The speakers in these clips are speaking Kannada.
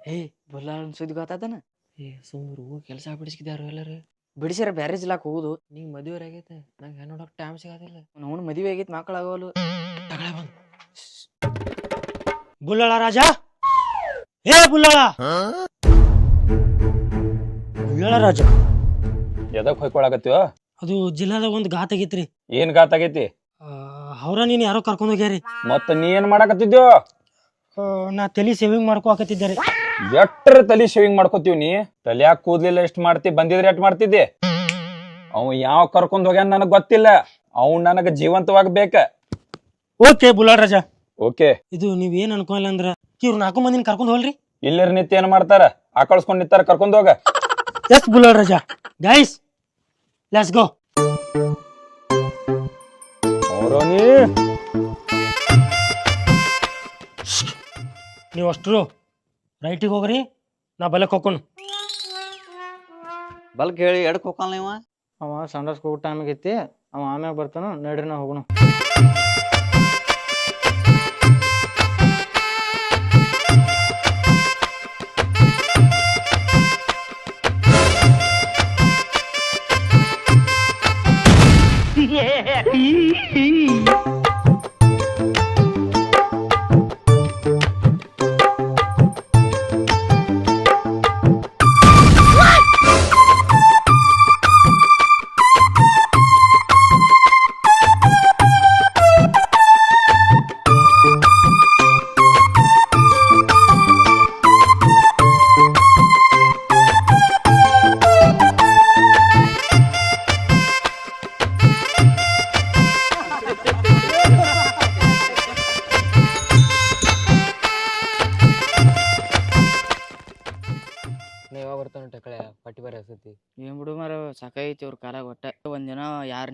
ಏ ಬುಲ್ಲಾರನ್ ಸುದ್ದಿ ಗೊತ್ತಾತನ? ಏ ಸುಮ್ರು ಕೆಲಸ ಬಿಡಿಸ್ಕಿದಾರು ಎಲ್ಲರೂ. ಬಿಡಿಸ್ಯಾರ ಬ್ಯಾರೆ ಜಿಲ್ಲಾಕ್ ಹೋಗುದು. ನಿಂಗ್ ಮದುವೆ ಆಗೈತೆ. ನಂಗೆ ಹೆಣ್ಣು ನೋಡಕ್ ಟೈಮ್ ಸಿಗೋದಿಲ್ಲ. ಅವ್ನು ಮದುವೆ ಆಗೈತೆ ಮಕ್ಕಳಾಗೋಲು ತಗಳ ಬಂದು. ಬುಲ್ಲಳ ರಾಜ? ಏ ಬುಲ್ಲಾಳ ಬುಲ್ಲಳ ರಾಜ. ಎದಕ್ ಹೊಯ್ಕೊಳಕತ್ತೀವ? ಅದು ಜಿಲ್ಲಾದಾಗ ಒಂದು ಘಾತ್ ಆಗೈತ್ರಿ. ಏನ್ ಗಾತ್ ಆಗೈತಿ? ಅವ್ರ ನೀನ್ ಯಾರೋ ಕರ್ಕೊಂಡು ಹೋಗ್ಯಾರಿ. ಮತ್ತ ನೀ ಏನ್ ಮಾಡಾಕತ್ತಿದ್ಯೋ? ನಾ ತಲಿ ಸೇವಿಂಗ್ ಮಾಡ್ಕೋಕತ್ತಿದ್ದಾರೆ ಎಟ್ರ ತಲಿ ಶೇವಿಂಗ್ ಮಾಡ್ಕೋತೀವಿ ನೀ? ತಲ್ಯಾಗ ಕೂದ್ಲಿಲ್ಲ ಎಷ್ಟ್ ಮಾಡ್ತಿ ಬಂದಿದ್ರೆ ಎಷ್ಟ್ ಮಾಡ್ತಿದ್ದೆ? ಅವ್ ಯಾವ ಕರ್ಕೊಂಡ್ ಹೋಗ್ಯಾನ ನನಗ್ ಗೊತ್ತಿಲ್ಲ. ಅವ್ ನನಗ ಜೀವಂತವಾಗಿ ಬೇಕ. ಓಕೆ ಬುಲಾಡ್ ರಾಜ. ಓಕೆ. ಇದು ನೀವ್ ಏನ್ ಅನ್ಕೊಂಡಿಲ್ಲ ಅಂದ್ರ ಇವ್ರು ನಾಲ್ಕು ಮಂದಿನ ಕರ್ಕೊಂಡ್ ಹೋಗ್ರಿ. ಇಲ್ಲರ ನಿತ್ಯ ಏನ್ ಮಾಡ್ತಾರ? ಆಕಳ್ಸ್ಕೊಂಡ್ ನಿತ್ತಾರ ಕರ್ಕೊಂಡ್ ಹೋಗ. ಎಸ್ ಬುಲಾಡ್ ರಾಜ. ಗೈಸ್ ಲೆಟ್ಸ್ ಗೋ ನೀವಷ್ಟು ನೀ ನೀವು ಅಷ್ಟ್ರು ರೈಟಿಗೆ ಹೋಗ್ರಿ ನಾ ಬಲಕ್ ಹೋಗ್ಕೊಂಡು. ಬಲ್ಕ್ ಹೇಳಿ ಎಡಕ್ ಹೋಗಲ್ಲ ಇವ ಅವ ಸಂಡಾಸ್ ಹೋಗೋ ಟೈಮ್ ಆಗೈತಿ ಅವ ಆಮ್ಯಾಗ ಬರ್ತಾನ ನಡ್ರಿ ನಾ ಹೋಗೋಣ.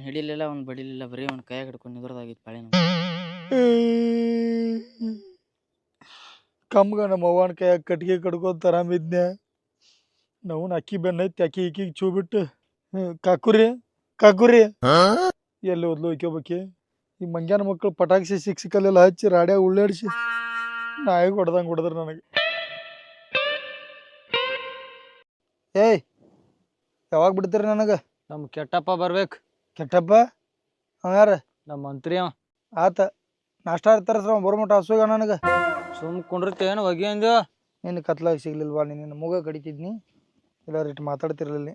ಹಿಡಿಲಿಲ್ಲ ಅವ್ನು ಬಡಿಲಿಲ್ಲ ಬರೀ ಒಂದು ಕೈಯಾಗ ಹಿಡ್ಕೊಂಡು ನಿದ್ರದಾಗಿತ್ತು ಪಾಳೆ ಕಮ್ಗ ನಮ್ಮ ಅವ್ವನ ಕೈಯಾಗ ಕಟ್ಗೆ ಕಡ್ಕೊಂಡು ಆರಾಮಿದ್ನೆ ನಾವು ಅಕ್ಕಿ ಬೆನ್ನೈತಿ ಅಕ್ಕಿ ಇಕ್ಕಿಗೆ ಚೂ ಬಿಟ್ಟು ಕಾಕುರಿ ಕಾಕುರಿ. ಎಲ್ಲಿ ಓದ್ಲು ಒಯ್ಕೋಬೇಕಿ ಈ ಮಂಗ್ಯಾನ ಮಕ್ಕಳು ಪಟಾಕಿ ಸಿಕ್ ಸಿಕ್ಕಲ್ಲೆಲ್ಲ ಹಚ್ಚಿ ರಾಡ್ಯಾಗ ಉಳ್ಳಾಡಿಸಿ. ನಾಯಿಗೆ ಹೊಡೆದಂಗೆ ಹೊಡೆದ್ರ ನನಗೆ. ಏಯ್ ಯಾವಾಗ ಬಿಡ್ತೀರಿ ನನಗೆ? ನಮ್ಮ ಕೆಟ್ಟಪ್ಪ ಬರ್ಬೇಕು. ಕೆಟ್ಟಪ್ಪ ಅವ ಯಾರ? ನಮ್ಮ ಮಂತ್ರಿ ಅವ. ಆತ. ನಾಷ್ಟಾ ತರಸ್ರ ಬರ್ಮಟ ಹಸುಗ ನನಗೆ. ಸುಮ್ ಕುಂಡಿರ್ತೇನು ಹೊಗೆ ಅಂದ ನಿನ್ನ ಕತ್ಲಾಗಿ ಸಿಗ್ಲಿಲ್ವಾ ನಿನ್ನ ಮುಗ ಕಡಿತಿದ್ನಿ. ಇಲ್ಲ ರೇಟ್ ಮಾತಾಡ್ತಿರ್ಲಿಲ್ಲ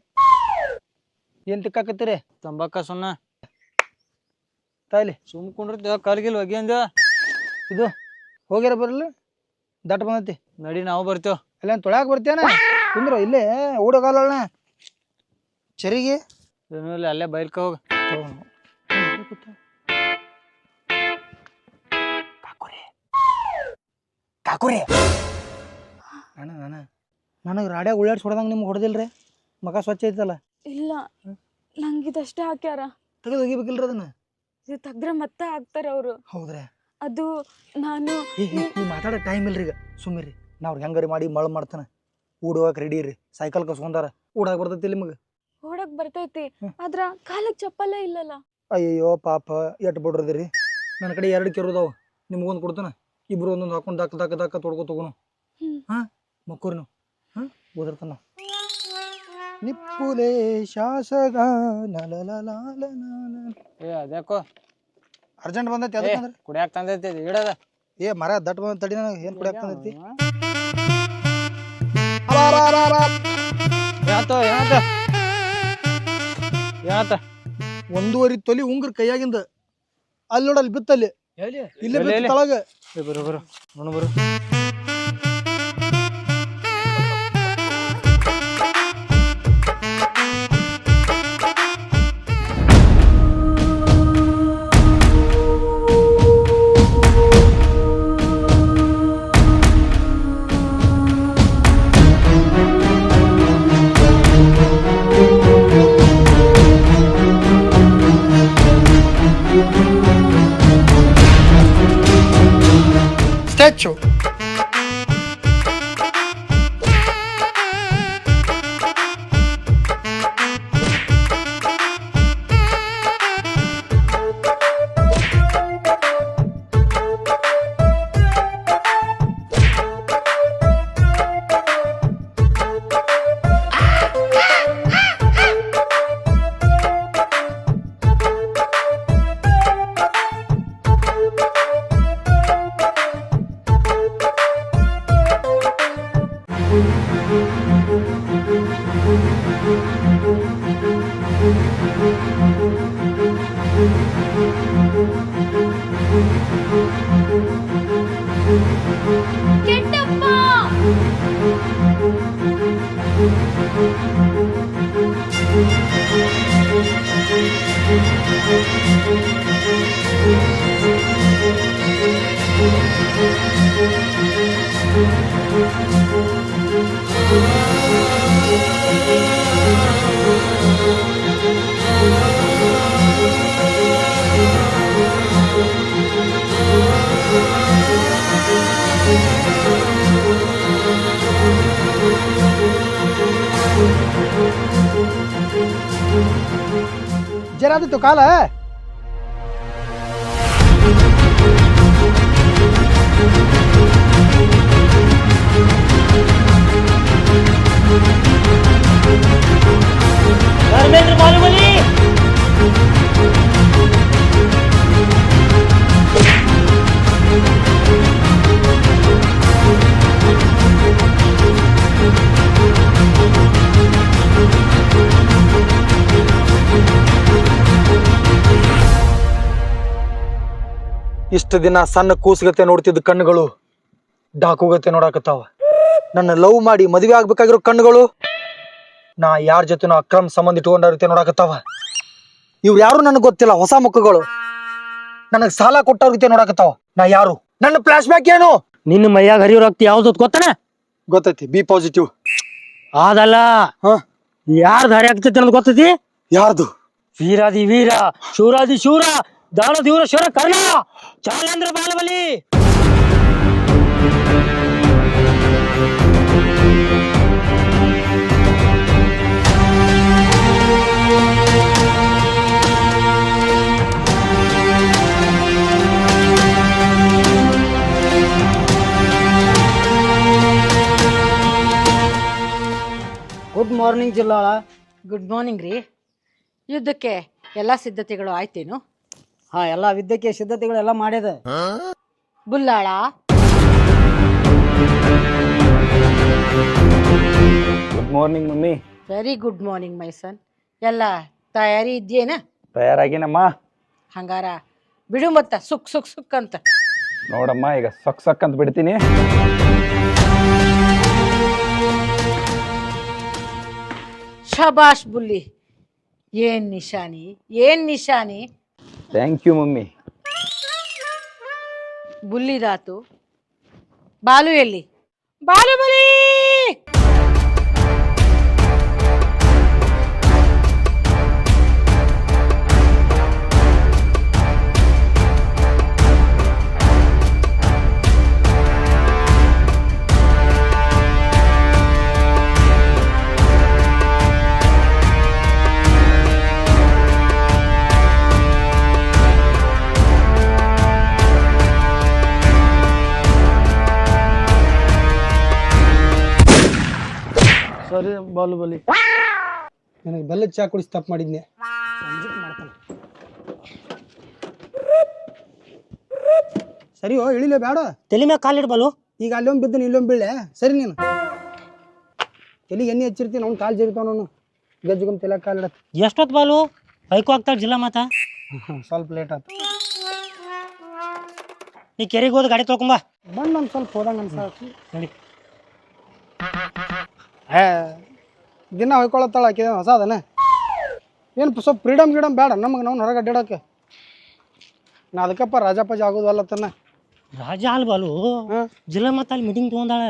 ಏನ್ ತಿಕ್ಕಾಕತ್ತೀರಿ? ತಂಬಾಕ ಸುಣ್ಣ ತಾಯಿಲಿ. ಸುಮ್ ಕುಂಡಿರ್ತೇವ ಕಲ್ಗಿಲ್ ಹೊಗೆ ಅಂದ ಇದು ಹೋಗ್ಯಾರ ಬರಲ್ಲ ದಟ್ ಬಂದತಿ. ನಡಿ ನಾವು ಬರ್ತೇವ್. ಅಲ್ಲ ತೊಳ್ಯಾಕ ಬರ್ತೇನ? ಕುಂದ್ರು ಇಲ್ಲೇ ಓಡೋಗಲ್ಲ ಚರಿಗೆ. ಅಲ್ಲೇ ಬೈಲ್ಕ ಹೋಗ. ಕಾಕುರಿ ನಾನು ನಾನು ನನಗೆ ರಾಡ್ಯಾಗ ಉಳ್ಳಾಡ್ಸಿ ಹೊಡೆದಂಗೆ ನಿಮ್ಗೆ ಹೊಡೆದಿಲ್ರಿ ಮಗ ಸ್ವಚ್ಛ ಐತಲ್ಲ ಇಲ್ಲ ನಂಗಿದಷ್ಟೇ ಹಾಕ್ಯಾರ ತೆಗೆದು ಒಗಿಬೇಕಿಲ್ರಿ ಅದನ್ನ ಇದು ತೆಗ್ದ್ರೆ ಮತ್ತೆ ಹಾಕ್ತಾರೆ ಅವರು ಹೌದ್ರಿ ಅದು ನಾನು ಏ ಏ, ಮಾತಾಡೋ ಟೈಮ್ ಇಲ್ರಿ ಈಗ ಸುಮ್ಮಿರಿ ನಾ ಅವ್ರಿಗೆ ಹೆಂಗಾರಿ ಮಾಡಿ ಮಳ ಮಾಡ್ತಾನೆ ಓಡೋಗಕ್ಕೆ ರೆಡಿ ಇರ್ರಿ ಸೈಕಲ್ ಕಸ್ಕೊಂಡಾರ ಓಡಾಕ ಬರ್ತೈತಿ ನಿಮಗೆ ಬರ್ತೈತಿ. ಆದ್ರ ಕಾಲಕ್ ಚಪ್ಪಲ ಇಲ್ಲಲ್ಲ. ಅಯ್ಯಯ್ಯೋ ಪಾಪ ಎಟ್ ಬಿಡ್ರದಿರಿ? ನನ್ನ ಕಡೆ ಎರಡು ಕೆರುದಾವ ನಿಮ್ಗೊಂದು ಕೊಡ್ತಾನ? ಇಬ್ರು ಒಂದೊಂದು ಹಾಕೊಂಡು ದಾಕ ದಾಕ ದಾಕ ತೊಡ್ಕೊ ತಗೋನು. ಹಾ? ಮಕ್ಕೂರಿ ನಾವು ಹಾ? ಓದಿರ್ತಾನ. ನಿಪ್ಪುಲೆ ಶಾಸಗ ಏ ಅದ್ಯಾಕೋ? ಅರ್ಜೆಂಟ್ ಬಂದೈತಿ ಅದಕ್ಕೆ ಕುಡಿಯಾಕ ತಂದೈತಿ ಇಡದ. ಏ ಮರ ದಟ್ ಬಂದ ತಡಿ ನನಗೆ ಏನು ಕುಡಿಯಾಕ ತಂದೈತಿ? ಏನಾತ ಒಂದೂವರೆ ತೊಲಿ ಉಂಗ್ರ ಕೈಯಾಗಿಂದ. ಅಲ್ಲಿ ನೋಡಲ್ಲಿ ಬಿತ್ತಲ್ಲಿ. ಇಲ್ಲೇ ಬಿತ್ತ? ತಳಗ. ಬರೋ ಬರು. ನೋಡು ಬರು. கெட்டப்பா जरा तो काला है धर्मेंद्र बाहुबली Thank. ಇಷ್ಟು ದಿನ ಸಣ್ಣ ಕೂಸುಗತೆ ನೋಡ್ತಿದ್ದ ಕಣ್ಣುಗಳು ಡಾಕುಗತೆ ನೋಡಾಕತ್ತಾವ. ನನ್ನ ಲವ್ ಮಾಡಿ ಮದುವೆ ಆಗ್ಬೇಕಾಗಿರೋ ಕಣ್ಣುಗಳು ನಾ ಯಾರ ಜೊತೆನೋ ಅಕ್ರಮ ಸಂಬಂಧ ಇಟ್ಕೊಂಡವ್ರ ನೋಡಾಕತ್ತಾವ. ಇವ್ ಯಾರು ನನಗೆ ಗೊತ್ತಿಲ್ಲ ಹೊಸ ಮುಖಗಳು. ನನಗೆ ಸಾಲ ಕೊಟ್ಟವ್ರ ನೋಡಕತ್ತಾವ. ನಾ ಯಾರು? ನನ್ನ ಫ್ಲಾಶ್ ಬ್ಯಾಕ್ ಏನು? ನಿನ್ನ ಮೈಯಾಗ ಹರಿಯೋ ರಕ್ತ ಯಾವ್ದು ಗೊತ್ತನ? ಗೊತ್ತೈತಿ ಬಿ ಪಾಸಿಟಿವ್ ಆದಲ್ಲ ಹಾ. ಯಾರು ದಾರಿ ಆಗ್ತೈತಿ ಅನ್ನೋದು ಗೊತ್ತೈತಿ? ಯಾರ್ದು? ವೀರಾದಿ ವೀರ ಶೂರಾದಿ ಶೂರ ದಾನದ ದೇವರ ಶಿವರ ಕರ್ಣ. ಚಾಲೇಂದ್ರ ಬಾಲಬಲಿ ಗುಡ್ ಮಾರ್ನಿಂಗ್ ಜಿಲ್ಲಾಳ. ಗುಡ್ ಮಾರ್ನಿಂಗ್ ರೀ. ಯುದ್ಧಕ್ಕೆ ಎಲ್ಲ ಸಿದ್ಧತೆಗಳು ಆಯ್ತೇನು? ಹಾ ಎಲ್ಲ ವಿದ್ಯಕ್ಕೆ ಸಿದ್ಧತೆಗಳೆಲ್ಲ ಮಾಡ್ಯದ. ಬುಲ್ಲಾಳ. Good morning mummy. Very good morning my son ಎಲ್ಲ ತಯಾರಿ ಇದೆಯೇನ ತಯಾರಾಗಿನಮ್ಮ. ಹಂಗಾರ ಬಿಡು ಮತ್ತ ಸುಕ್ ಸುಕ್ ಸುಕ್ ಅಂತ. ನೋಡಮ್ಮ ಈಗ ಸಕ್ ಸಕ್ ಅಂತ ಬಿಡ್ತೀನಿ. ಶಬಾಷ್ ಬುಲ್ಲಿ. ಏನ್ ನಿಶಾನಿ ಏನ್ ನಿಶಾನಿ? ಥ್ಯಾಂಕ್ ಯು ಮಮ್ಮಿ ಬುಲ್ಲಿದಾತು ಬಾಲು ಎಲ್ಲಿ ಬಾಲು ಬಲಿ ಸಾರಿ ಬಾಲುಬಲಿ ನನಗೆ ಬೆಲ್ಲದ ಚಾ ಕುಡಿಸಿ ತಪ್ಪು ಮಾಡಿದ್ನೆ. ಓ ಇಳಿಲೇ ಬೇಡ ತಲೆ ಮ್ಯಾಗ ಕಾಲಿಡ್ ಬಾಲು ಈಗ ಅಲ್ಲೊಂದು ಬಿದ್ದು ಇಲ್ಲೊಂದು ಬೀಳೆ ಸರಿ ನೀನು. ತಲೆಗೆ ಎಣ್ಣೆ ಹಚ್ಚಿರ್ತೀನಿ ಅವ್ನು ಕಾಲು ಜರಿತಾವನು ಗಜ್ಜುಗಮ್ ತಲೆ ಕಾಲಿಡ ಎಷ್ಟೊತ್ತು ಬಾಲು? ಬೈಕು ಆಗ್ತಾಳ ಜಿಲ್ಲಾ ಮಾತ? ಸ್ವಲ್ಪ ಲೇಟ್ ಆಯ್ತು ನೀ ಕೆರೆಗೆ ಹೋದ ಗಾಡಿ ತೊಳ್ಕೊಂಬ ಬಂದು ಒಂದು ಸ್ವಲ್ಪ ಹೋದಂಗೆ ಅನ್ಸಿ ನಡಿ ದಿನ ಹೊಯ್ಕೊಳತ್ತಾಳ ಆಕಿದ ಹೊಸ ಅದನ್ನ ಏನು ಸ್ವಲ್ಪ ಫ್ರೀಡಮ್ ಗಿಡಮ್ ಬೇಡ ನಮಗೆ ನಾವು ಹೊರಗೆ ಅಡ್ಡಾಡಕ್ಕೆ. ನಾ ಅದಕ್ಕಪ್ಪ ರಾಜಪ್ಪಾಜಿ ಆಗೋದಲ್ಲ ತನ್ನ. ರಾಜ ಅಲ್ವಲು ಬಾಲು ಹಾಂ. ಜಿಲ್ಲಾ ಮತ್ತೆ ಅಲ್ಲಿ ಮೀಟಿಂಗ್ ತಗೊಂಡಾಳೆ?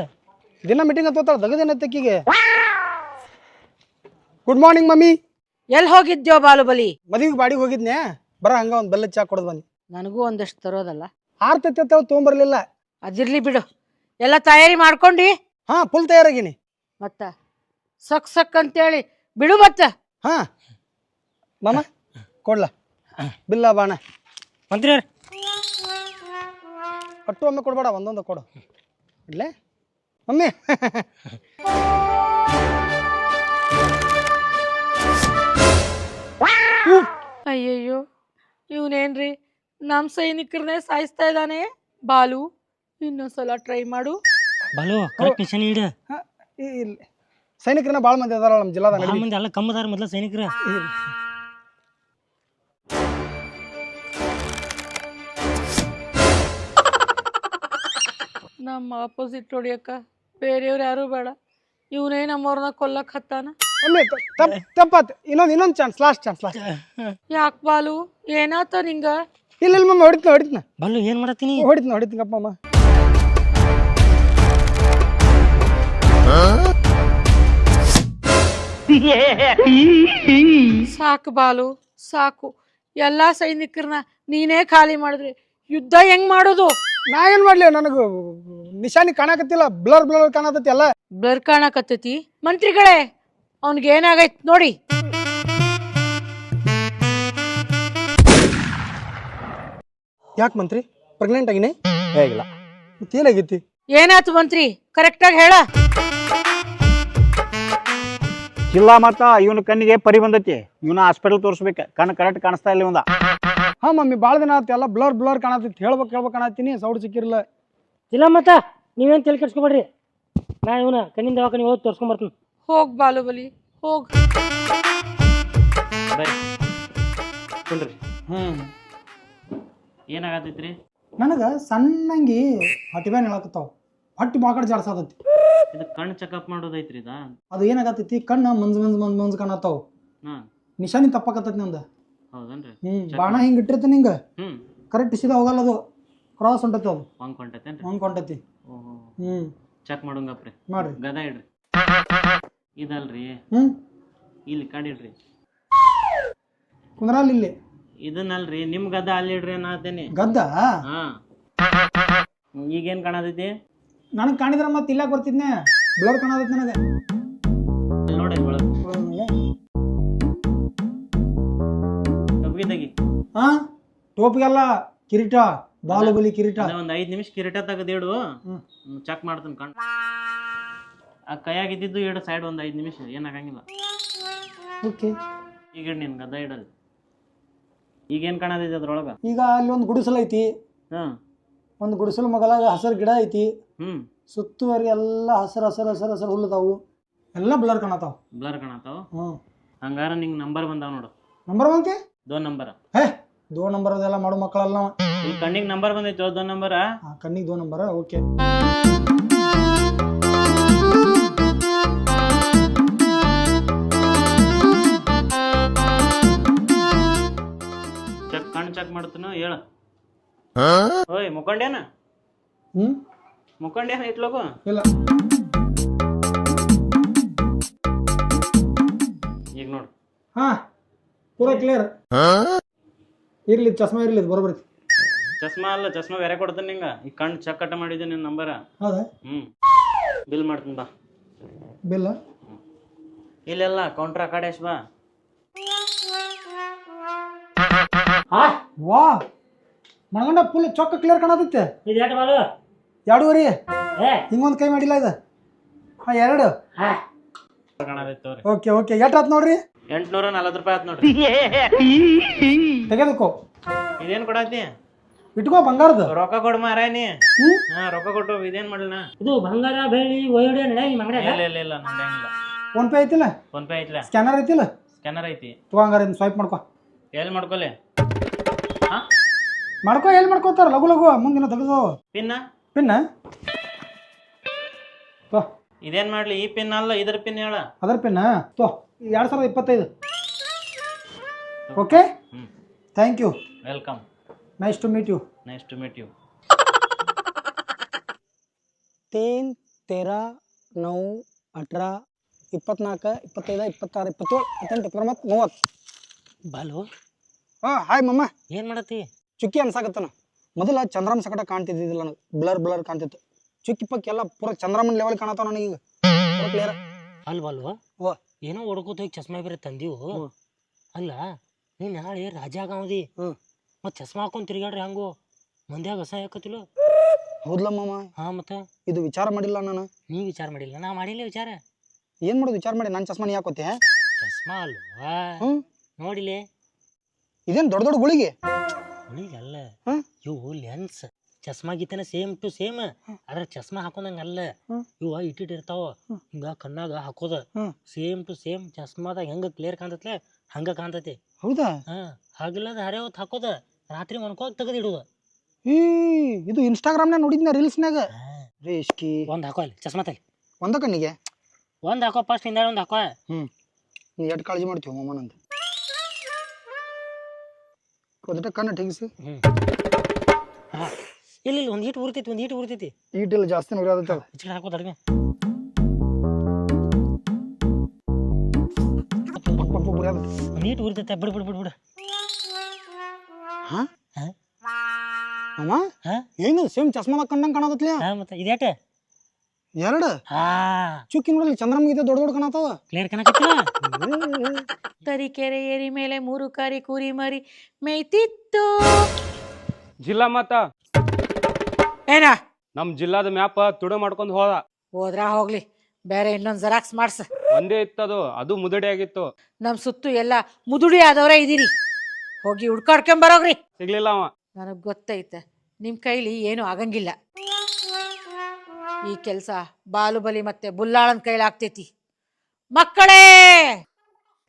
ದಿನ ಮೀಟಿಂಗ್ ಹತ್ತೋತಾಳ ದಗದೇನ ತೆಕ್ಕಿಗೆ ಗುಡ್ ಮಾರ್ನಿಂಗ್ ಮಮ್ಮಿ. ಎಲ್ಲಿ ಹೋಗಿದ್ಯೋ ಬಾಲು ಬಲಿ? ಮದುವೆಗೆ ಬಾಡಿಗೆ ಹೋಗಿದ್ನೆ. ಬರ ಹಂಗ ಒಂದು ಬೆಲ್ಲ ಚಾ ಕೊಡೋದು ಬನ್ನಿ. ನನಗೂ ಒಂದಷ್ಟು ತರೋದಲ್ಲ. ಆರ್ತೈತೆ ತಾವು ತೊಗೊಂಬರ್ಲಿಲ್ಲ. ಅದಿರ್ಲಿ ಬಿಡು. ಎಲ್ಲ ತಯಾರಿ ಮಾಡ್ಕೊಂಡಿ. ಹಾ ಫುಲ್ ತಯಾರಾಗೀನಿ. ಮತ್ತ? ಸಕ್ ಸಕ್ ಅಂತೇಳಿ. ಬಿಡು ಮತ್ತ. ಹಾಂ. ಮಾಮ ಕೊಡ್ಲ? ಬಿಲ್ಲ ಬಾಣ. ಮಂತ್ರಿ ಒಟ್ಟು ಒಮ್ಮೆ ಕೊಡ್ಬೇಡ ಒಂದೊಂದು ಕೊಡು. ಇಡ್ಲೆ? ಮಮ್ಮಿ. ಅಯ್ಯಯ್ಯೋ ಇವನೇನ್ರಿ? ನಮ್ಮ ಸೈನಿಕರನ್ನೇ ಸಾಯಿಸ್ತಾ ಇದ್ದಾನೆ. ಬಾಲು ಇನ್ನೊಂದ್ಸಲ ಟ್ರೈ ಮಾಡು. ಬಾಲು ಕರೆಕ್ಟ್ ಇಡ ಇಲ್ಲಿ. ಸೈನಿಕರನ್ನ ಭಾಳ ಮಂದಿ ಅದಾರ ನಮ್ಮ ಜಿಲ್ಲಾದ ಭಾಳ ಮಂದಿ ಎಲ್ಲ ಕಮ್ಮದಾರ ಮೊದ್ಲ ಸೈನಿಕರ. ನಮ್ಮ ಆಪೋಸಿಟ್ ಹೊಡಿಯಕ್ಕ ಬೇರೆಯವ್ರು ಯಾರು ಬೇಡ. ಇವನೇ ನಮ್ಮವ್ರನ್ನ ಕೊಲ್ಲಕ್ ಹತ್ತಾನ. ಇನ್ನೊಂದ್ ಇನ್ನೊಂದ್ ತಪ್ಪಾತ್. ಇನ್ನೊಂದು ಇನ್ನೊಂದು ಚಾನ್ಸ್ ಲಾಸ್ಟ್ ಚಾನ್ಸ್ ಲಾಸ್ಟ್ ಯಾಕ್ ಬಾಲು? ಏನಾತ ನಿಂಗ? ಇಲ್ಲ ಇಲ್ಲ ಮಮ್ಮ ಹೊಡಿತ್ನ ಹೊಡಿತ್ನ. ಬಲ್ಲು ಏನ್ ಮಾಡತ್ತೀನಿ? ಹೊಡಿತ್ನ ಹೊಡಿತ್ನಪ್ಪ ಮಮ್ಮ ಸಾಕು ಬಾಲು ಸಾಕು. ಎಲ್ಲಾ ಸೈನಿಕರನ್ನ ನೀನೇ ಖಾಲಿ ಮಾಡಿದ್ರಿ ಯುದ್ಧ ಹೆಂಗ್ ಮಾಡೋದು? ನಾ ಏನ್ ಮಾಡ್ಲಿ ನನಗೆ ನಿಶಾನಿ ಕಾಣಕತ್ತಿಲ್ಲ ಬ್ಲರ್ ಬ್ಲರ್ ಕಾಣತೈತಿ ಎಲ್ಲ. ಬ್ಲರ್ ಕಾಣಕತ್ತತಿ. ಮಂತ್ರಿಗಳೇ ಅವನ್ಗೆ ಏನಾಗೈತ್ ನೋಡಿ. ಯಾಕೆ ಮಂತ್ರಿ? ಪ್ರೆಗ್ನೆಂಟ್ ಆಗಿನೇ? ಹೇಗಿಲ್ಲ ಮತ್ತೇನಾಗೈತಿ? ಏನಾಯ್ತು ಮಂತ್ರಿ? ಕರೆಕ್ಟಾಗಿ ಹೇಳ. ಜಿಲ್ಲಾ ಮತ್ತ ಇವನ ಕಣ್ಣಿಗೆ ಪರಿ ಬಂದೈತಿ. ಇವನ ಹಾಸ್ಪಿಟಲ್ ತೋರಿಸ್ಬೇಕು. ಕಣ್ಣು ಕರೆಕ್ಟ್ ಕಾಣಿಸ್ತಾ ಇಲ್ಲ ಇವಂದ. ಹಾ ಮಮ್ಮಿ ಭಾಳ ದಿನ ಆತ ಎಲ್ಲ ಬ್ಲರ್ ಬ್ಲರ್ ಕಾಣತೈತಿ. ಹೇಳ್ಬೇಕು ಹೇಳ್ಬೇಕು ಕಾಣತ್ತೀನಿ ಸೌಡ್ ಸಿಕ್ಕಿರಲ್ಲ ಇಲ್ಲ ಮತ್ತ ನೀವೇನ್ ತಲೆ ಕೆಡ್ಸ್ಕೊಬೇಡ್ರಿ. ನಾ ಇವನ ಕಣ್ಣಿನ ದವಾಖಾನೆ ಹೋಗಿ ತೋರ್ಸ್ಕೊಂಡ್ ಬರ್ತೀನಿ ಹೋಗ್ ಬಾಲುಬಲಿ ಹೋಗ್. ಕುಂಡ್ರಿ. ಹ್ಮ್. ಏನಾಗತೈತ್ರಿ? ನನಗೆ ಸಣ್ಣಂಗಿ ಹೊಟ್ಟೆ ಬ್ಯಾನ್ ಹೇಳಕತ್ತಾವ. ಹೊಟ್ಟೆ ಭಾಳ ಕಡೆ ಜಾಡ್ಸಾತೈತಿ. ಇದು ಕಣ್ಣು ಚೆಕಪ್ ಮಾಡೋದೈತ್ರಿ ಇದ? ಅದು ಏನಾಗತ್ತೈತಿ? ಕಣ್ಣ ಮಂಜ್ ಮಂಜ್ ಮಂಜ್ ಮಂಜ್ ಕಾಣತ್ತಾವ. ಹಾ. ನಿಶಾನಿ ತಪ್ಪಾಕತ್ತೈತಿ ನಂದ. ಹೌದನ್ರಿ? ಹ್ಮ್ ಬಾಣ ಹಿಂಗ್ ಇಟ್ಟಿರ್ತೀನಿ ಹಿಂಗ ಹ್ಮ್. ಕರೆಕ್ಟ್ ಸೀದಾ ಹೋಗಲ್ಲ ಅದು. ಕ್ರಾಸ್ ಹೊಂಟೈತಿ ಅದು. ಹಂಗ್ ಕೊಂಟೈತೇನ್ರಿ ಹಂಗ್ ಹೊಂಟೈತಿ. ಓಹೋ. ಹ್ಮ್. ಚೆಕ್ ಮಾಡೋಂಗಪ್ರಿ. ಮಾಡ್ರಿ. ಗದ ಇಡ್ರಿ. ಇದಲ್ರಿ? ಹ್ಮ್. ಇಲ್ಲಿ ಕಾಡಿಡ್ರಿ. ಕುಂದ್ರಲ್ಲ ಇಲ್ಲಿ. ಇದನ್ನಲ್ರಿ ನಿಮ್ ಗದ ಅಲ್ಲಿ ಇಡ್ರಿ ಅನ್ನತೇನಿ ಗದ್ದ? ಹಾ. ಈಗೇನ್ ಕಾಣತೈತಿ? ನನಗ್ ಕಾಣಿದ್ರ ಮತ್ತೆ ಇಲ್ಲ ಬರ್ತಿದ್ನೆ ಬ್ಲರ್ ಕಾಣತೈತಿ ನನಗೆ. ನೋಡಿ ತೆಗಿ. ಹಾ? ಟೋಪಿಗೆಲ್ಲ ಕಿರೀಟ ಬಾಲುಬಲಿ ಕಿರೀಟ. ಒಂದು ಐದು ನಿಮಿಷ ಕಿರೀಟ ತೆಗೆದಿಡು. ಚೆಕ್ ಮಾಡ್ತೀನಿ ಕಣ್. ಆ ಕೈಯಾಗಿದ್ದು ಎರಡು ಸೈಡ್ ಒಂದು ಐದು ನಿಮಿಷ ಏನಾಗಂಗಿಲ್ಲ ಓಕೆ. ಈಗ ನಿನ್ ಗದ್ದ ಗದ ಇಡಲ್ ಈಗೇನ್ ಅದ್ರೊಳಗೆ ಅದ್ರೊಳಗ? ಈಗ ಅಲ್ಲಿ ಒಂದು ಗುಡಿಸಲೈತಿ. ಹ್ಮ್. ಒಂದು ಗುಡಿಸಲು ಮಗಲಾಗ ಹಸಿರು ಗಿಡ ಐತಿ. ಹ್ಮ್. ಸುತ್ತುವರಿ ಎಲ್ಲ ಹಸಿರು ಹಸಿರು ಹಸಿರು ಹಸಿರು ಹುಲ್ಲದಾವು. ಎಲ್ಲ ಬ್ಲರ್ ಕಾಣತಾವ. ಬ್ಲರ್ ಕಾಣತಾವ? ಹ್ಮ್. ಹಂಗಾರ ನಿಂಗ್ ನಂಬರ್ ಬಂದಾವ ನೋಡು. ನಂಬರ್ ಬಂತಿ? ದೋ ನಂಬರ್. ಹೇ ದೋ ನಂಬರ್ ಅದೆಲ್ಲ ಮಾಡೋ ಮಕ್ಕಳಲ್ಲ ಈ ಕಣ್ಣಿಗೆ ನಂಬರ್ ಬಂದೈತಿ ದೋ ನಂಬರ್? ಆ, ಕಣ್ಣಿಗೆ ದೋ ನಂಬರ್ ಓಕೆ. ಚೆಕ್ ಕಣ್ಣು ಚೆಕ್ ಮಾಡ್ತೀನೋ ಹೇಳ. ಓಯ್ ಮುಖಂಡೇನ ಹ್ಮ್? ಮುಖಂಡೇನ ಇಟ್ಲಗು ಇಲ್ಲ. ಈಗ ನೋಡು. ಹಾ ಪೂರಾ ಕ್ಲಿಯರ್ ಇರ್ಲಿ ಚಸ್ಮಾ ಇರ್ಲಿ ಬರೋಬರ್ ಚಸ್ಮಾ ಅಲ್ಲ ಚಸ್ಮಾ ಬೇರೆ ಕೊಡ್ತೀನಿ ನಿಂಗ. ಈ ಕಣ್ಣು ಚೆಕ್ ಕಟ್ಟ ಮಾಡಿದ್ದೆ ನಿನ್ನ ನಂಬರ ಹೌದಾ? ಹ್ಮ್. ಬಿಲ್ ಮಾಡ್ತೀನಿ ಬಾ. ಬಿಲ್ ಇಲ್ಲೆಲ್ಲ ಕೌಂಟ್ರ ಕಡೆ ಬಾ. ವಾ. ಮಣಗಂಡ ಫುಲ್ ಚೊಕ್ಕ ಕ್ಲಿಯರ್ ಕಾಣತೈತೆ ಇದು ಯಾಕೆ ಬಾಲು? ಎರಡೂವರೆ. ಏ. ಹಿಂಗೊಂದು ಕೈ ಮಾಡಿಲ್ಲ ಇದು. ಹಾ ಎರಡು. ಹಾ. ಕಾಣತೈತಿ ಓಕೆ ಓಕೆ. ಎಷ್ಟು ಆತ್ ನೋಡ್ರಿ? ಎಂಟ್ನೂರ ನಲ್ವತ್ತು ರೂಪಾಯಿ ಆತ್ ನೋಡ್ರಿ. ತೆಗೆದಕ್ಕೋ ಇದೇನ್ ಕೊಡತ್ತಿ ಇಟ್ಕೋ ಬಂಗಾರದ. ರೊಕ್ಕ ಕೊಡ್ ಮಾರಾಯ ನೀ ಹ್ಮ್? ಹಾ ರೊಕ್ಕ ಕೊಟ್ಟು ಇದೇನ್ ಮಾಡಿಲ್ಲ ಇದು ಬಂಗಾರ ಬೆಳ್ಳಿ ಒಯ್ಯಡೆ ನಡೆ ನಿಮ್ಮ ಇಲ್ಲ ಇಲ್ಲ ಇಲ್ಲ ಫೋನ್ ಪೇ ಐತಿಲ್ಲ? ಫೋನ್ ಪೇ ಐತಿಲ್ಲ ಸ್ಕ್ಯಾನರ್ ಐತಿಲ್ಲ? ಸ್ಕ್ಯಾನರ್ ಐತಿ. ತಗೋ ಹಂಗಾರೆ ಸ್ವೈಪ್ ಮಾಡ್ಕೋ. ಎಲ್ಲಿ ಮಾಡ್ಕೊಲೆ? ಮಾಡ್ಕೊ ಎಲ್ಲಿ ಮಾಡ್ಕೋತಾರ? ಲಘು ಲಘು ಮುಂದಿನ ತೆಗೆದು. ಪಿನ್ನ? ಪಿನ್ನ? ತೋ. ಇದೇನ್ ಮಾಡ್ಲಿ? ಈ ಪಿನ್ ಅಲ್ಲ ಇದ್ರ ಪಿನ್ ಹೇಳ. ಅದರ ಪಿನ್ ತೋ ಎರಡು ಸಾವಿರದ ಇಪ್ಪತ್ತೈದು. Okay thank you welcome nice to meet you nice to meet you ತೀನ್ ತೇರಾ ನೌ ಅಟ್ರಾ ಇಪ್ಪತ್ನಾಲ್ಕು ಇಪ್ಪತ್ತೈದು ಇಪ್ಪತ್ತಾರು ಇಪ್ಪತ್ತೇಳು ಇಪ್ಪತ್ತೆಂಟು ಇಪ್ಪತ್ತೊಂಬತ್ತು ಮೂವತ್ತು. ಬಾಲು. ಹಾಯ್ ಮಮ್ಮ ಏನು ಮಾಡತ್ತಿ? ಚುಕ್ಕಿ ಅನ್ಸಾಕತ್ತನ. ಮೊದಲ ಚಂದ್ರಮ ಸಕಟ ಕಾಣ್ತಿದ್ದಿಲ್ಲ ನನಗೆ. ಬ್ಲರ್ ಬ್ಲರ್ ಕಾಣ್ತಿತ್ತು. ಚುಕ್ಕಿ ಪಕ್ಕ ಎಲ್ಲ ಪೂರ ಚಂದ್ರಮನ್ ಲೆವೆಲ್ ಕಾಣತಾವ ನನಗೆ ಈಗ. ಕ್ಲಿಯರ್ ಅಲ್ವಲ್ವಾ ಓ. ಏನೋ ಹೊಡ್ಕೋತ ಹೋಗಿ ಚಸ್ಮಾ ಬೇರೆ ತಂದೀವು. ಅಲ್ಲ ನೀನ್ ನಾಳೆ ರಾಜಾ ಗಾವದಿ. ಮತ್ ಚಸ್ಮಾ ಹಾಕೊಂಡ್ ತಿರ್ಗಾಡ್ರಿ ಹಂಗು. ಮಂದ್ಯಾಗ ಹೊಸ ಹಾಕತಿಲ್ಲ ಹೌದ್ಲ ಮಾಮ. ಹಾ ಮತ್ತ? ಇದು ವಿಚಾರ ಮಾಡಿಲ್ಲ ನಾನು. ನೀ ವಿಚಾರ ಮಾಡಿಲ್ಲ ನಾ ಮಾಡಿಲ್ಲ ವಿಚಾರ? ಏನ್ ಮಾಡೋದು ವಿಚಾರ ಮಾಡಿ? ನನ್ನ ಚಸ್ಮಾ ನೀ ಹಾಕೋತಿ ಚಸ್ಮಾ ಅಲ್ವಾ? ಹ್ಮ್. ನೋಡಿಲೆ? ಇದೇನ್ ದೊಡ್ಡ ದೊಡ್ಡ ಗುಳಿಗೆ? ಹ್ಮ್. ಇವು ಲೆನ್ಸ್ ಚಸ್ಮಾ ಗೀತನ ಸೇಮ್ ಟು ಸೇಮ್ ಅದ್ರ ಚಸ್ಮಾ ಹಾಕೊಂಡಂಗಲ್ಲ. ಹ್ಮ್. ಇವ ಇಟ್ಟಿಟ್ ಇರ್ತಾವ. ಹಿಂಗ ಕಣ್ಣಾಗ ಹಾಕೋದ. ಹ್ಮ್. ಸೇಮ್ ಟು ಸೇಮ್ ಚಸ್ಮಾದಾಗ ಹೆಂಗ ಕ್ಲಿಯರ್ ಕಾಣ್ತತ್ಲೆ? ಹಂಗ ಕಾಣ್ತತಿ. ಹೌದಾ? ಹಗಲದ ಹರೆ ಹೊತ್ತು ಹಾಕೋದ. ರಾತ್ರಿ ಮನ್ಕೋಗಿ ತೆಗೆದಿಡುದ. ಇದು ಇನ್ಸ್ಟಾಗ್ರಾಮ್ನಾಗ ನೋಡಿದ್ನ ರೀಲ್ಸ್ನಾಗ ರೇಷ್ಕಿ ಒಂದ್ ಹಾಕೋ ಅಲ್ಲಿ ಚಸ್ಮಾ ತಲೆ. ಒಂದ ಕಣ್ಣಿಗೆ? ಒಂದ್ ಹಾಕೋ ಫಸ್ಟ್ ಹಿಂದಾಡಿ ಒಂದ್ ಹಾಕೋ. ನೀ ಎಷ್ಟು ಕಾಳಜಿ ಮಾಡ್ತೀವಿ ಮಮ್ಮನಂತ ಕೊದಟ ಕಣ್ಣು ತೆಗಿಸಿ. ಇಲ್ಲ ಇಲ್ಲ ಒಂದು ಈಟ್ ಉರ್ತೈತಿ ಒಂದು ಈಟ್ ಉರ್ತೈತಿ ಈಟಿಲ್ಲ ಜಾಸ್ತಿ ಉರಿಯೋದೈತೆ ಈ ಕಡೆ ಹಾಕೋ ತಡ್ಗೆ ಪಕ್ ಪಕ್ ಉರಿಯೋದೈತೆ ಒಂದ್ ಈಟ್ ಉರ್ತೈತಿ ಬಿಡು ಬಿಡು ಬಿಡು ಬಿಡು. ಅಮ್ಮ? ಹಾ? ಏನು ಸೇಮ್ ಚಸ್ಮಾ ಕಂಡಂಗ್ ಕಾಣತತ್ಲಿ ಹಾ ಮತ್ತೆ ಇದೇಟ ಎರಡು? ಹಾ. ಚುಕ್ಕಿ ನೋಡಲಿ ಚಂದ್ರಮುಗಿತ ದೊಡ್ಡ ದೊಡ್ಡ ಕಾಣತಾವ ಕ್ಲಿಯರ್ ಕಣಕತ್ತಿಲ್ಲ ತರೀಕೆರೆ ಏರಿ ಮೇಲೆ ಮೂರು ಕಾರಿ ಕೂರಿ ಮರಿ ಮೇಯ್ತಿತ್ತು. ಜಿಲ್ಲಾ ಮಾತ ಏನ? ನಮ್ ಜಿಲ್ಲಾದ ಮ್ಯಾಪ್ ತುಡು ಮಾಡ್ಕೊಂಡು ಹೋದ. ಹೋದ್ರ ಹೋಗ್ಲಿ. ಬೇರೆ ಇನ್ನೊಂದ್ ಜೆರಾಕ್ಸ್ ಮಾಡ್ಸ. ಒಂದೇ ಇತ್ತದು ಅದು ಮುದುಡಿ ಆಗಿತ್ತು ನಮ್ ಸುತ್ತು ಎಲ್ಲ ಮುದುಡಿ ಆದವರೇ ಇದೀರಿ. ಹೋಗಿ ಹುಡ್ಕಾಡ್ಕೊಂಡ್ ಬರೋಗ್ರಿ. ಸಿಗ್ಲಿಲ್ಲ ಅವ. ನನಗ್ ಗೊತ್ತೈತೆ. ನಿಮ್ ಕೈಲಿ ಏನು ಆಗಂಗಿಲ್ಲ. ಈ ಕೆಲಸ ಬಾಲುಬಲಿ ಮತ್ತೆ ಬುಲ್ಲಾಳನ್ ಕೈಲಿ ಆಗ್ತೈತಿ. ಮಕ್ಕಳೇ!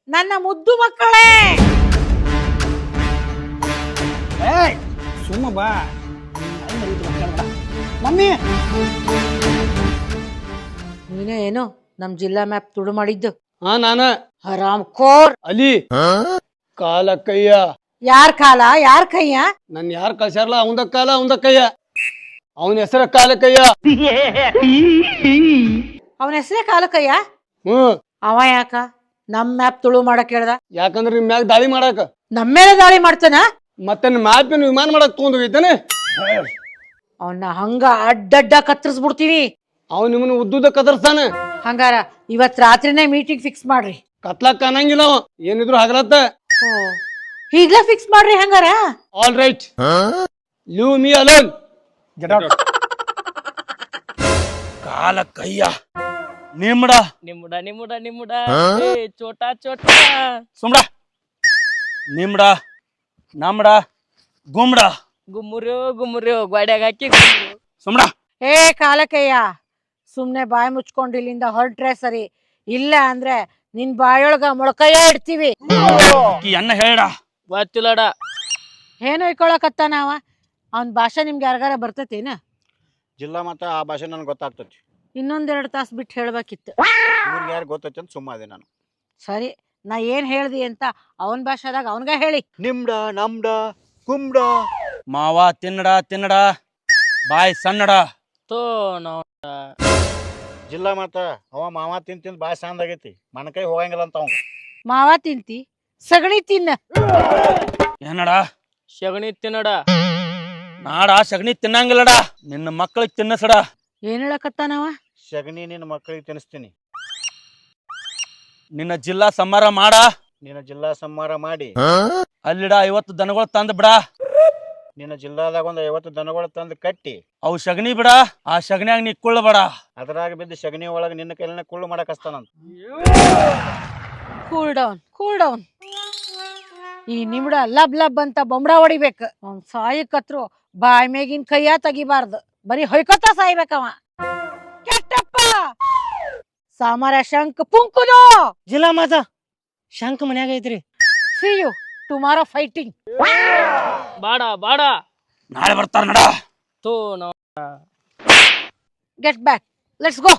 ನನ್ನ ಮುದ್ದು ಮಕ್ಕಳೇ! ಸುಮ್ಮ ಬಾ. ಮಮ್ಮಿ! ನೀನೇ ಏನು ನಮ್ ಜಿಲ್ಲಾ ಮ್ಯಾಪ್ ತುಡು ಮಾಡಿದ್ದು? ಹಾ ನಾನ. ಹರಾಮ್ ಕೋರ್! ಅಲಿ! ಕಾಲ ಕೈಯ. ಯಾರ್ ಕಾಲ? ಯಾರ್ ಕೈಯ? ನನ್ ಯಾರ್ ಕಳ್ಸ್ಯಾರಲ್ಲ ಅವಂದ ಕಾಲ ಅವಂದ ಕೈಯ. ಅವನ ಹೆಸರ ಕಾಲಕಯ್ಯ. ಅವನ ಹೆಸರೇ ಕಾಲಕಯ್ಯ? ಕೈಯ ಹ್ಮ್ ಅವ ಯಾಕ? ನಮ್ ಮ್ಯಾಪ್ ತುಳು ಮಾಡಕ್ ಹೇಳ್ದ? ಯಾಕಂದ್ರ ನಿಮ್ ಮ್ಯಾಗ ದಾಳಿ ಮಾಡಾಕ. ನಮ್ಮೇಲೆ ದಾಳಿ ಮಾಡ್ತಾನ? ಮತ್ತೆ ಮ್ಯಾಪಿನ ವಿಮಾನ ಮಾಡಕ್ ತಗೊಂಡ್ ಹೋಗಿದ್ದಾನೆ. ಅವನ್ನ ಹಂಗ ಅಡ್ಡಡ್ಡ ಕತ್ತರಿಸ್ಬಿಡ್ತೀವಿ ಅವ್ ನಿಮ್ಮನ್ನ ಉದ್ದುದ ಕದರ್ಸ್ತಾನ. ಹಂಗಾರ ಇವತ್ ರಾತ್ರಿನೇ ಮೀಟಿಂಗ್ ಫಿಕ್ಸ್ ಮಾಡ್ರಿ. ಕತ್ಲಾಕ್ ಅನ್ನಂಗಿಲ್ಲ ಅವ ಏನಿದ್ರು ಹಗಲತ್ತ. ಈಗ್ಲೇ ಫಿಕ್ಸ್ ಮಾಡ್ರಿ ಹಂಗಾರ? All right leave me alone get out ಕಾಲ ಕೈಯ. ನಿಮ್ಮಡ. ನಿಮ್ಮಡ ನಿಮ್ಮುಡ ನಿಮ್ಮುಡ. ಏ ಚೋಟ ಚೋಟ. ಸುಮ್ಡ ನಿಮ್ಮಡ ನಮ್ಮಡ ಗುಮ್ಡ ಗುಮ್ಮುರು ಗುಮ್ಮುರು ಗೋಡ್ಯಾಗ ಹಾಕಿ ಸುಮ್ಡ ಏ ಕಾಲಕಯ್ಯ ಸುಮ್ನೆ ಬಾಯಿ ಮುಚ್ಕೊಂಡು ಇಲ್ಲಿಂದ ಹೊರಟ್ರೆ ಸರಿ. ಇಲ್ಲ ಅಂದ್ರೆ ನಿನ್ ಬಾಯೊಳಗ ಮೊಳಕಯ್ಯ ಇಡ್ತೀವಿ. ಈ ಅನ್ನ ಹೇಳಡ ಗೊತ್ತಿಲ್ಲಡ. ಏನು ಇಟ್ಕೊಳಕತ್ತ ನಾವ? ಅವ್ನ ಭಾಷೆ ನಿಮ್ಗೆ ಯಾರಿಗಾರ ಬರ್ತೈತೇನ? ಜಿಲ್ಲಾ ಮಟ್ಟ ಆ ಭಾಷೆ ನನಗೆ ಗೊತ್ತಾಗ್ತೈತಿ. ಇನ್ನೊಂದೆರಡು ತಾಸು ಬಿಟ್ಟು ಹೇಳ್ಬೇಕಿತ್ತು. ಇವ್ರಿಗೆ ಯಾರು ಗೊತ್ತೈತಿ ಅಂತ ಸುಮ್ಮನೆ ನಾನು. ಸರಿ ನಾ ಏನ್ ಹೇಳ್ದಿ ಅಂತ ಅವನ ಭಾಷೆದಾಗ ಅವನ್ಗ ಹೇಳಿ. ನಿಮ್ಡ ನಮ್ಡ ಕುಮ್ಡ. ಮಾವ ತಿನ್ನಡ ತಿನ್ನಡ. ಬಾಯ್ ಸಣ್ಣಡ. ತೋ ನಾವು ಜಿಲ್ಲಾ ಮಾತ ಅವ ಮಾವ ತಿಂದ್ ತಿಂದ್ ಬಾಯ್ ಸಾಂದ್ ಆಗೈತಿ ಮನಕೈ ಹೋಗಂಗಿಲ್ಲ ಅಂತ ಅವಂಗ. ಮಾವ ತಿಂತಿ ಸಗಣಿ ತಿನ್ನ. ಏನಡ? ಸಗಣಿ ತಿನ್ನಡ. ನಾಡ ಸಗಣಿ ತಿನ್ನಂಗಿಲ್ಲಡ. ನಿನ್ನ ಮಕ್ಕಳಿಗೆ ತಿನ್ನಸಡ. ಏನ್ ಹೇಳಕತ್ತಾನವ? ಸಗಣಿ ನಿನ್ನ ಮಕ್ಕಳಿಗೆ ತಿನ್ನಿಸ್ತೀನಿ. ನಿನ್ನ ಜಿಲ್ಲಾ ಸಮಾರ ಮಾಡ. ನಿನ್ನ ಜಿಲ್ಲಾ ಸಂಹಾರ ಮಾಡಿ. ಅಲ್ಲಿಡ ಐವತ್ತು ದನಗಳು ತಂದ ಬಿಡ. ನಿನ್ನ ಜಿಲ್ಲಾದಾಗ ಒಂದ್ ಐವತ್ತು ದನಗಳು ತಂದು ಕಟ್ಟಿ. ಅವು ಸಗಣಿ ಬಿಡ. ಆ ಸಗಣಿಯಾಗ ನೀ ಕುಳ್ಳಬೇಡ ಅದ್ರಾಗ ಬಿದ್ದು ಸಗಣಿ ಒಳಗ ನಿನ್ನ ಕೈಲನ್ನ ಕುಳ್ಳು ಮಾಡಕ್ ಹಸ್ತಾನಂತ ಕೂಲ್ ಡೌನ್ ಕೂಲ್ ಡೌನ್ ಈ ನಿಮ್ಡ ಲಬ್ ಲಬ್ ಅಂತ ಬೊಂಬಡ ಹೊಡಿಬೇಕು. ಅವ್ನ್ ಸಾಯಕತ್ರು ಬಾಯ್ ಮೇಗಿನ ಕೈಯ ತೆಗಿಬಾರ್ದು ಬರೀ ಹೊಯ್ಕೋತ ಸಾಯ್ಬೇಕವ. ಕೆಟ್ಟಪ್ಪ! ಸಾಮರ ಶಂಕ್ ಪುಂಕುದು! ಜಿಲ್ಲಾ ಮಾತ ಶಂಕ ಮನ್ಯಾಗ ಐತ್ರಿ. ಸಿ ಯು ಟುಮಾರೋ ಫೈಟಿಂಗ್ ಬಾಡ ಬಾಡ. ನಾಳೆ ಬರ್ತಾರ ನಡ. ತೋ no get back let's go